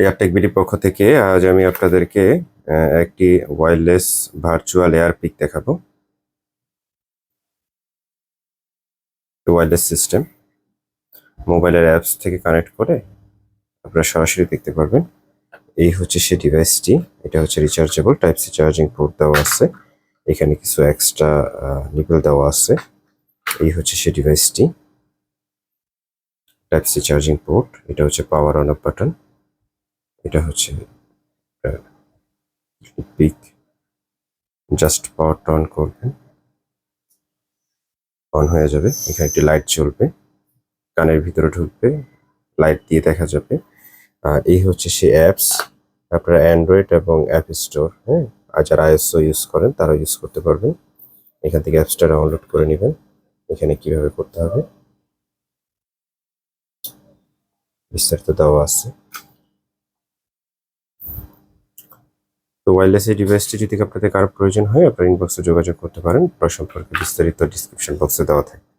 এয়ারটেক BD পক্ষ থেকে আজ আমি আপনাদেরকে একটি ওয়্যারলেস ভার্চুয়াল এয়ার পিক দেখাবো। ওয়্যারলেস সিস্টেম মোবাইলের অ্যাপস থেকে কানেক্ট করে আপনারা সরাসরি দেখতে পারবেন। এই হচ্ছে সেই ডিভাইসটি এটা হচ্ছে rechargeable type C charging port দেওয়া আছে। এখানে কিছু এক্সট্রা নিপল দেওয়া আছে। এই হচ্ছে সেই ডিভাইসটি টাইপ সি চার্জিং পোর্ট এটা হচ্ছে পাওয়ার অন অফ বাটন এটা হচ্ছে পিক জাস্ট পাওয়ারটা অন করবেন অন হয়ে যাবে, এখানে একটি লাইট জ্বলবে, কানের ভিতরে ঢুকবে লাইট দিয়ে দেখা যাবে। আর এই হচ্ছে সেই অ্যাপস আপনারা অ্যান্ড্রয়েড এবং অ্যাপ স্টোর হ্যাঁ আর যারা আইএসও ইউজ করেন তারা ইউজ করতে পারবেন। এখান থেকে অ্যাপসটা ডাউনলোড করে নেবেন, এখানে কীভাবে করতে হবে। বিস্তারিত দেওয়া আছে। ওয়্যারলেস এই ডিভাইসটি যদি আপনাদের কারও প্রয়োজন হয়, আপনারা ইনবক্সে যোগাযোগ করতে পারেন। সম্পর্কে বিস্তারিত ডিসক্রিপশন বক্সে দেওয়া থাকে